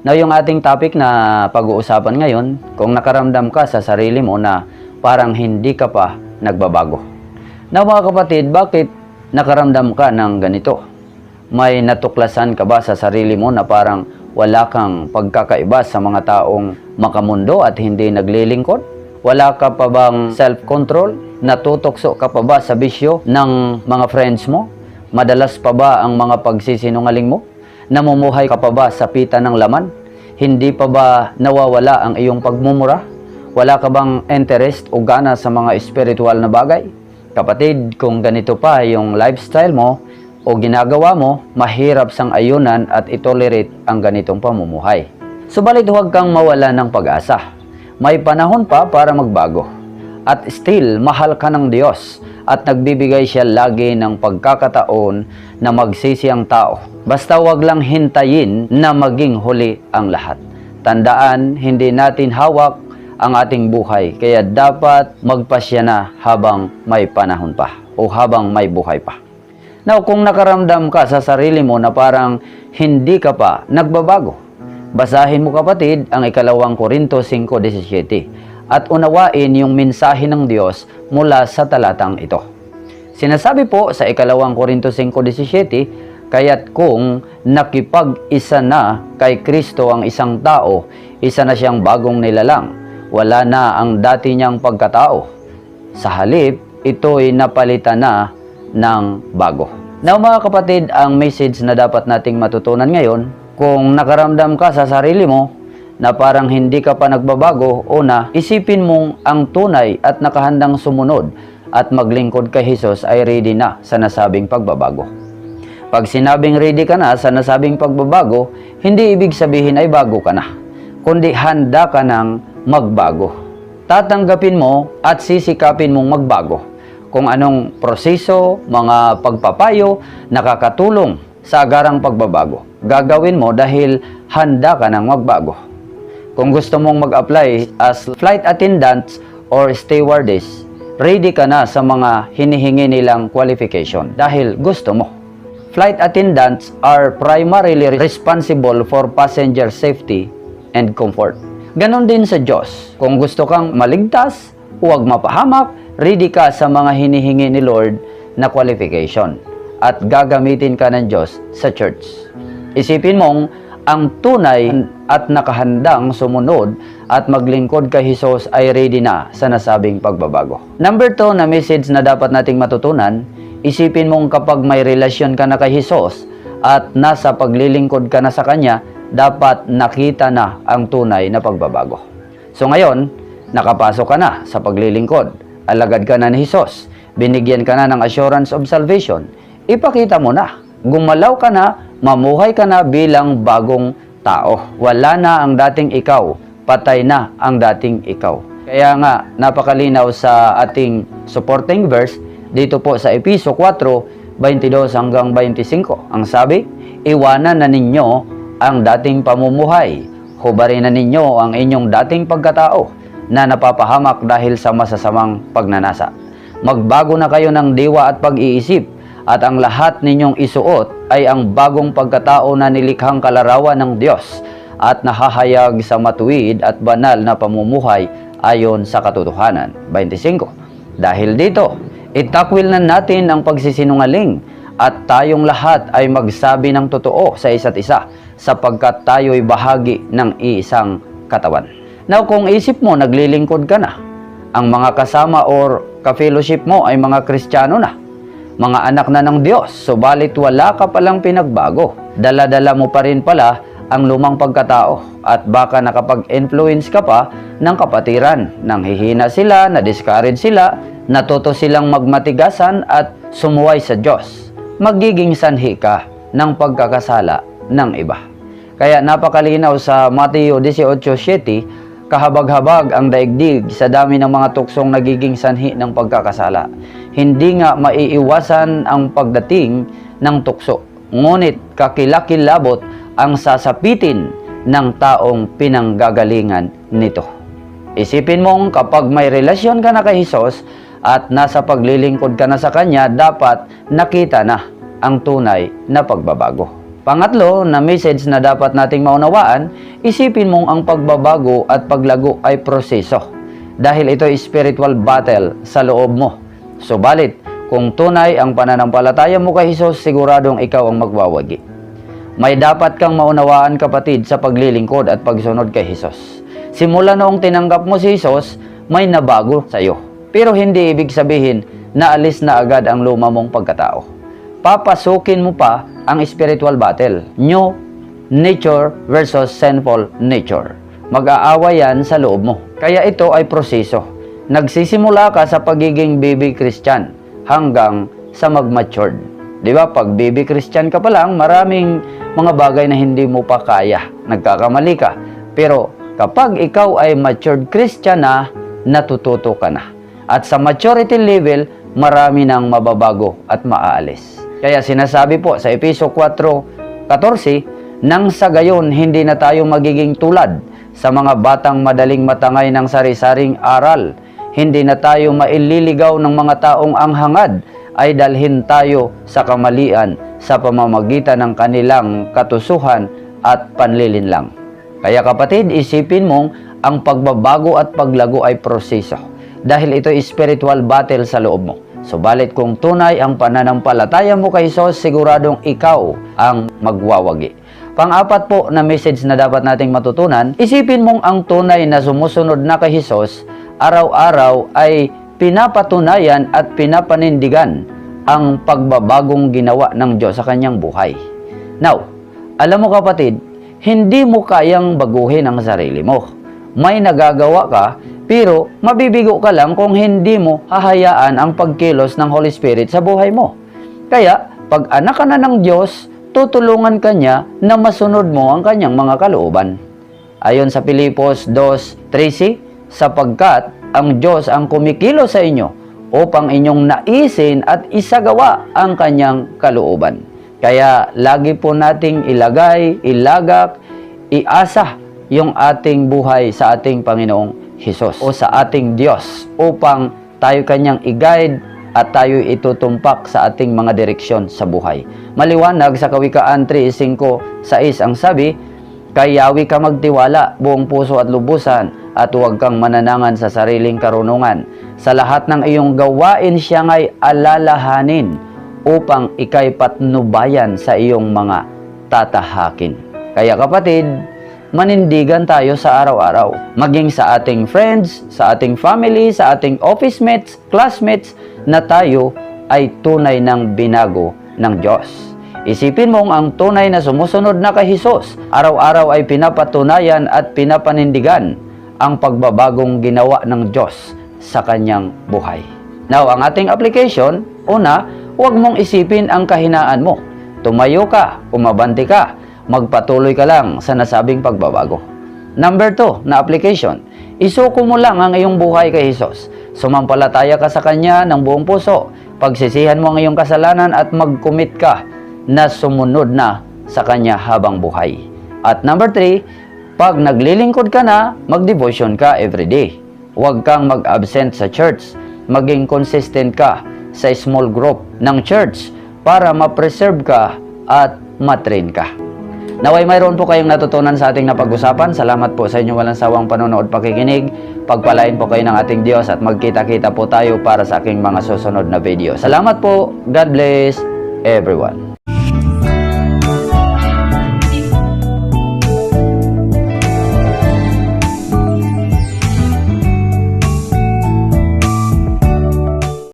Now, yung ating topic na pag-uusapan ngayon, kung nakaramdam ka sa sarili mo na parang hindi ka pa nagbabago. Now, mga kapatid, bakit nakaramdam ka ng ganito? May natuklasan ka ba sa sarili mo na parang wala kang pagkakaiba sa mga taong makamundo at hindi naglilingkod? Wala ka pa bang self-control? Natutokso ka pa ba sa bisyo ng mga friends mo? Madalas pa ba ang mga pagsisinungaling mo? Namumuhay ka pa ba sa pita ng laman? Hindi pa ba nawawala ang iyong pagmumura? Wala ka bang interest o gana sa mga espiritual na bagay? Kapatid, kung ganito pa yung lifestyle mo o ginagawa mo, mahirap sang ayunan at itolerate ang ganitong pamumuhay. Subalit huwag kang mawala ng pag-asa. May panahon pa para magbago. At still, mahal ka ng Diyos at nagbibigay siya lagi ng pagkakataon na magsisi ang tao. Basta wag lang hintayin na maging huli ang lahat. Tandaan, hindi natin hawak ang ating buhay, kaya dapat magpasya na habang may panahon pa o habang may buhay pa. Now, kung nakaramdam ka sa sarili mo na parang hindi ka pa nagbabago, basahin mo kapatid ang ikalawang Korinto 5.17 at unawain yung mensahe ng Diyos mula sa talatang ito. Sinasabi po sa ikalawang Korinto 5.17, kaya't kung nakipag-isa na kay Kristo ang isang tao, isa na siyang bagong nilalang, wala na ang dati niyang pagkatao. Sa halip, ito'y napalitan na ng bago. Now mga kapatid, ang message na dapat nating matutunan ngayon, kung nakaramdam ka sa sarili mo na parang hindi ka pa nagbabago, una, isipin mong ang tunay at nakahandang sumunod at maglingkod kay Jesus ay ready na sa nasabing pagbabago. Pag sinabing ready ka na sa nasabing pagbabago, hindi ibig sabihin ay bago ka na, kundi handa ka ng magbago. Tatanggapin mo at sisikapin mong magbago kung anong proseso, mga pagpapayo, nakakatulong sa agarang pagbabago. Gagawin mo dahil handa ka ng magbago. Kung gusto mong mag-apply as flight attendant or stewardess, ready ka na sa mga hinihingi nilang qualification dahil gusto mo. Flight attendants are primarily responsible for passenger safety and comfort. Ganon din sa Diyos. Kung gusto kang maligtas, huwag mapahamak, ready ka sa mga hinihingi ni Lord na qualification at gagamitin ka ng Diyos sa church. Isipin mong ang tunay at nakahandang sumunod at maglingkod kay Jesus ay ready na sa nasabing pagbabago. Number 2 na message na dapat nating matutunan, isipin mong kapag may relasyon ka na kay Jesus at nasa paglilingkod ka na sa Kanya, dapat nakita na ang tunay na pagbabago. So ngayon, nakapasok ka na sa paglilingkod, alagad ka na ni Jesus, binigyan ka na ng assurance of salvation, ipakita mo na, gumalaw ka na, mamuhay ka na bilang bagong tao. Wala na ang dating ikaw, patay na ang dating ikaw. Kaya nga, napakalinaw sa ating supporting verse dito po sa Episo 4, 22 hanggang 25. Ang sabi, iwanan na ninyo ang dating pamumuhay. Hubarin na ninyo ang inyong dating pagkatao na napapahamak dahil sa masasamang pagnanasa. Magbago na kayo ng diwa at pag-iisip at ang lahat ninyong isuot ay ang bagong pagkatao na nilikhang kalarawan ng Diyos at nahahayag sa matuwid at banal na pamumuhay ayon sa katotohanan. 25. Dahil dito, itakwil na natin ang pagsisinungaling at tayong lahat ay magsabi ng totoo sa isa't isa sapagkat tayo'y bahagi ng iisang katawan. Now, kung isip mo, naglilingkod ka na, ang mga kasama or ka-fellowship mo ay mga Kristiyano na, mga anak na ng Diyos, subalit wala ka palang pinagbago. Dala-dala mo pa rin pala ang lumang pagkatao at baka nakapag-influence ka pa ng kapatiran. Nang hihina sila, na-discourage sila, natuto silang magmatigasan at sumuway sa Diyos. Magiging sanhi ka ng pagkakasala ng iba. Kaya napakalinaw sa Mateo 18.7, kahabag-habag ang daigdig sa dami ng mga tuksong nagiging sanhi ng pagkakasala. Hindi nga maiiwasan ang pagdating ng tukso. Ngunit kakilakilabot ang sasapitin ng taong pinanggagalingan nito. Isipin mong kapag may relasyon ka na kay Jesus at nasa paglilingkod ka na sa Kanya, dapat nakita na ang tunay na pagbabago. Pangatlo na message na dapat nating maunawaan, isipin mong ang pagbabago at paglago ay proseso dahil ito ay spiritual battle sa loob mo. Subalit, kung tunay ang pananampalataya mo kay Jesus, siguradong ikaw ang magwawagi. May dapat kang maunawaan kapatid sa paglilingkod at pagsunod kay Jesus. Simula noong tinanggap mo si Jesus, may nabago sa iyo. Pero hindi ibig sabihin na alis na agad ang luma mong pagkatao. Papasukin mo pa ang spiritual battle. New nature versus sinful nature. Mag-aaway yan sa loob mo. Kaya ito ay proseso. Nagsisimula ka sa pagiging baby Christian hanggang sa mag-matured. Di ba? Pag baby Christian ka pa lang, maraming mga bagay na hindi mo pa kaya. Nagkakamali ka. Pero kapag ikaw ay matured Christian na, natututo ka na. At sa maturity level, marami nang mababago at maaalis. Kaya sinasabi po sa Episo 4.14, nang sa gayon hindi na tayo magiging tulad sa mga batang madaling matangay ng sari-saring aral. Hindi na tayo maililigaw ng mga taong ang hangad ay dalhin tayo sa kamalian sa pamamagitan ng kanilang katusuhan at panlilinlang. Kaya kapatid, isipin mong ang pagbabago at paglago ay proseso dahil ito ay spiritual battle sa loob mo. Subalit kung tunay ang pananampalataya mo kay Jesus, siguradong ikaw ang magwawagi. Pang-apat po na message na dapat nating matutunan, isipin mong ang tunay na sumusunod na kay Jesus, araw-araw ay pinapatunayan at pinapanindigan ang pagbabagong ginawa ng Diyos sa kanyang buhay. Now, alam mo kapatid, hindi mo kayang baguhin ang sarili mo. May nagagawa ka, pero mabibigo ka lang kung hindi mo hahayaan ang pagkilos ng Holy Spirit sa buhay mo. Kaya, pag anak ka na ng Diyos, tutulungan ka niya na masunod mo ang kanyang mga kalooban. Ayon sa Pilipos 2.13, sapagkat ang Diyos ang kumikilo sa inyo upang inyong naisin at isagawa ang kanyang kalooban. Kaya lagi po nating ilagay, ilagak, iasa yung ating buhay sa ating Panginoong Hesus o sa ating Diyos upang tayo kanyang i-guide at tayo itutumpak sa ating mga direksyon sa buhay. Maliwanag sa Kawikaan 3.5 sa is ang sabi, Kayawi ka magtiwala, buong puso at lubusan, at huwag kang mananangan sa sariling karunungan. Sa lahat ng iyong gawain siya ngay alalahanin upang ikay patnubayan sa iyong mga tatahakin. Kaya kapatid, manindigan tayo sa araw-araw. Maging sa ating friends, sa ating family, sa ating office mates, classmates, na tayo ay tunay ng binago ng Diyos. Isipin mong ang tunay na sumusunod na kay Jesus, araw-araw ay pinapatunayan at pinapanindigan ang pagbabagong ginawa ng Diyos sa kanyang buhay. Now, ang ating application, una, huwag mong isipin ang kahinaan mo. Tumayo ka, umabanti ka, magpatuloy ka lang sa nasabing pagbabago. Number 2 na application, isuko mo lang ang iyong buhay kay Jesus. Sumampalataya ka sa Kanya ng buong puso. Pagsisihan mo ang iyong kasalanan at mag-commit ka na sumunod na sa Kanya habang buhay. At number 3, pag naglilingkod ka na, mag-devotion ka everyday. Huwag kang mag-absent sa church. Maging consistent ka sa small group ng church para ma-preserve ka at matrain ka. Naway mayroon po kayong natutunan sa ating napag-usapan. Salamat po sa inyong walang sawang panonood pakikinig. Pagpalain po kayo ng ating Diyos at magkita-kita po tayo para sa aking mga susunod na video. Salamat po. God bless everyone.